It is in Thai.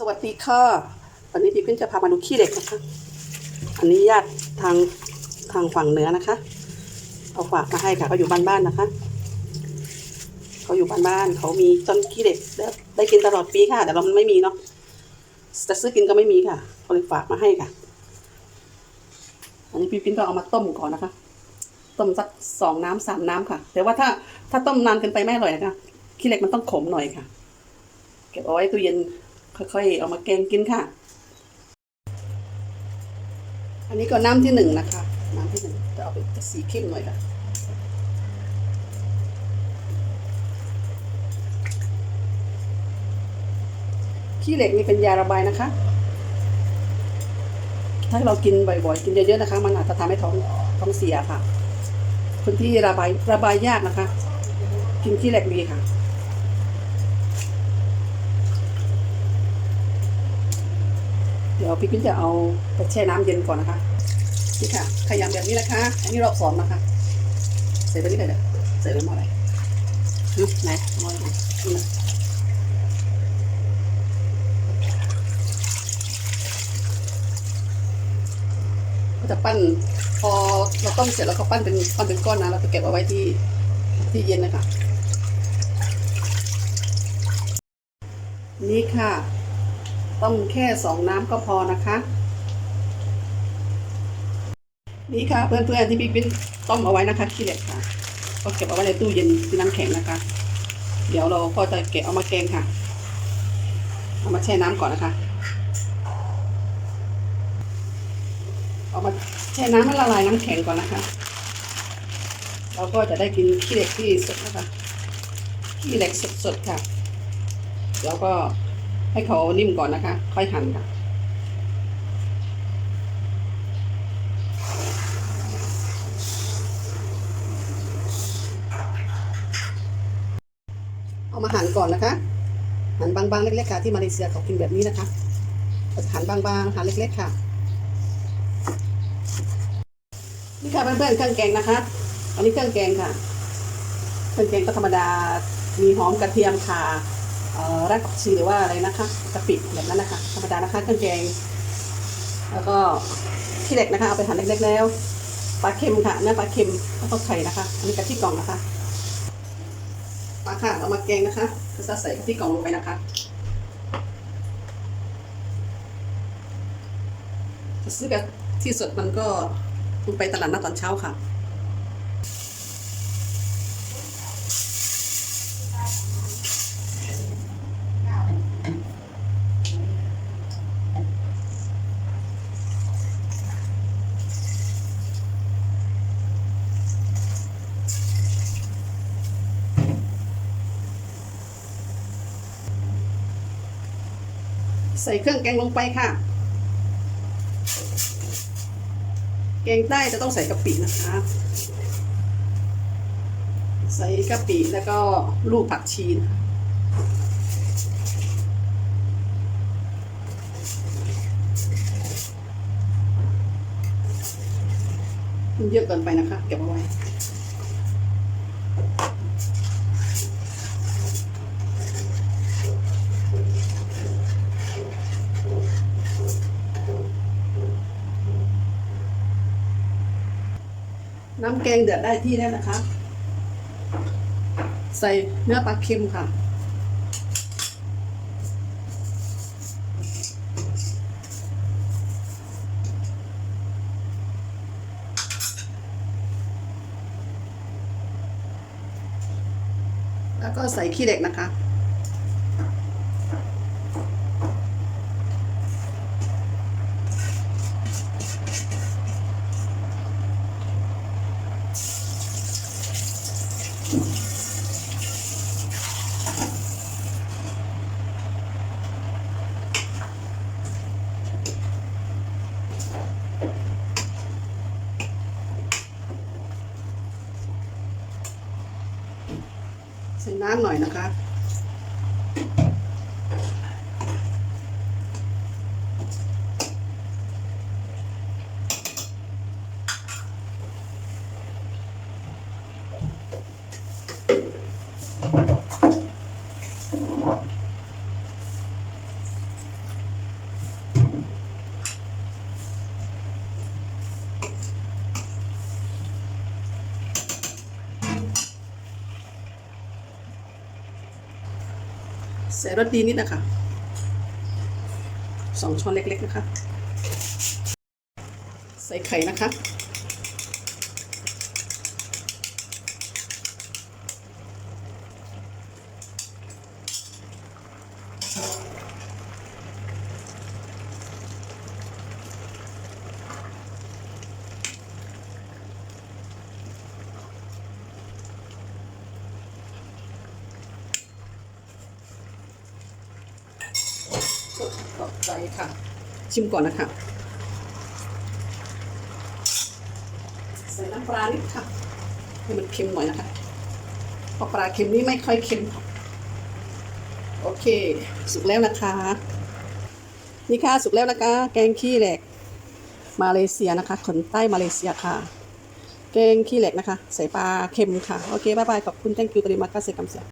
สวัสดีค่ะ วันนี้พี่ขึ้นจะพามาดูขี้เหล็กนะคะ อันนี้ญาติทางทางฝั่งเหนือนะคะ เอาฝากมาให้ค่ะเขาอยู่บ้านๆนะคะเขาอยู่บ้านๆเขามีต้นขี้เหล็กได้ได้กินตลอดปีค่ะ แต่เรามันไม่มีเนาะจะซื้อกินก็ไม่มีค่ะเขาเลยฝากมาให้ค่ะ อันนี้พี่ปิ้นก็เอามาต้มก่อนนะคะ ต้มสักสองน้ำสามน้ำค่ะ แต่ว่าถ้าถ้าต้มนานเกินไปไม่อร่อยนะคะขี้เหล็กมันต้องขมหน่อยค่ะ เก็บเอาไว้ตู้เย็น ค่อยๆเอามาแกงกินค่ะ อันนี้ก็น้ำที่หนึ่งนะคะ น้ำที่หนึ่งจะเอาไปสีเข้มหน่อยค่ะขี้เหล็กนี่เป็นยาระบายนะคะ ถ้าเรากินบ่อยๆ กินเยอะๆนะคะ มันอาจจะทำให้ท้องท้องเสียค่ะ คนที่ระบายระบายยากนะคะ กินขี้เหล็กดีค่ะ ดี๋ยวพี่ปิ้นจะเอาไปแช่น้ำเย็นก่อนนะคะนี่ค่ะขยำแบบนี้นะคะ อันนี้รอบสองนะคะใส่ไปนี่เลยเดี๋ยวใส่ไปหม้ออะไรหึไหนหม้อไหนก็จะปั้นพอเราต้มเสร็จแล้วก็ปั้นเป็นปั้นเป็นก้อนนะเราจะเก็บเอาไว้ที่ที่เย็นนะคะนี่ค่ะ ต้มแค่สองน้ำก็พอนะคะ นี่ค่ะเพื่อนๆที่พี่ปิ้นต้มเอาไว้นะคะขี้เหล็กค่ะ ก็เก็บเอาไว้ในตู้เย็นที่น้ำแข็งนะคะ เดี๋ยวเราก็จะเก็บเอามาแกงค่ะ เอามาแช่น้ำก่อนนะคะ เอามาแช่น้ำให้ละลายน้ำแข็งก่อนนะคะ เราก็จะได้กินขี้เหล็กที่สดนะคะขี้เหล็กสดๆค่ะ แล้วก็ ให้เขานิ่มก่อนนะคะ ค่อยหั่นค่ะเอามาหั่นก่อนนะคะ หั่นบางๆเล็กๆค่ะที่มาเลเซียเขากินแบบนี้นะคะหั่นบางๆหั่นเล็กๆค่ะ นี่ค่ะเพื่อนๆเครื่องแกงนะคะอันนี้เครื่องแกงค่ะ เครื่องแกงก็ธรรมดามีหอมกระเทียมค่ะ รากผักชีหรือว่าอะไรนะคะกะปิแบบนั้นนะคะธรรมดานะคะเครื่องแกง แล้วก็ขี้เล็กนะคะเอาไปหั่นเล็กๆแล้วปลาเค็มค่ะเนื้อปลาเค็มแล้วก็ไข่นะคะอันนี้กะทิกล่องนะคะปลาค่ะเอามาแกงนะคะก็จะใส่กะทิกล่องลงไปนะคะจะซื้อกับที่สดมันก็คุณไปตลาดนัดตอนเช้าค่ะ ใส่เครื่องแกงลงไปค่ะ แกงใต้จะต้องใส่กะปินะคะ ใส่กะปิแล้วก็ลูกผักชีนะคะมันเยอะเกินไปนะคะ เก็บเอาไว้ น้ำแกงเดือดได้ที่แล้วนะคะ ใส่เนื้อปลาเค็มค่ะ แล้วก็ใส่ขี้เหล็กนะคะ ใส่น้ำหน่อยนะคะ ใส่รสดีนิดนะคะสองช้อนเล็กๆนะคะ ใส่ไข่นะคะอ ใจค่ะ ชิมก่อนนะคะใส่น้ำปลานิดค่ะให้มันเค็มหน่อยนะคะเพราะปลาเค็มนี่ไม่ค่อยเค็มค่ะโอเค สุกแล้วนะคะ นี่ค่ะสุกแล้วนะคะ แกงขี้เหล็ก มาเลเซียนะคะคนใต้มาเลเซียค่ะ แกงขี้เหล็กนะคะ ใส่ปลาเค็มค่ะ โอเค บ๊ายบาย ขอบคุณ thank you ตริมากัสเซกัมเซีย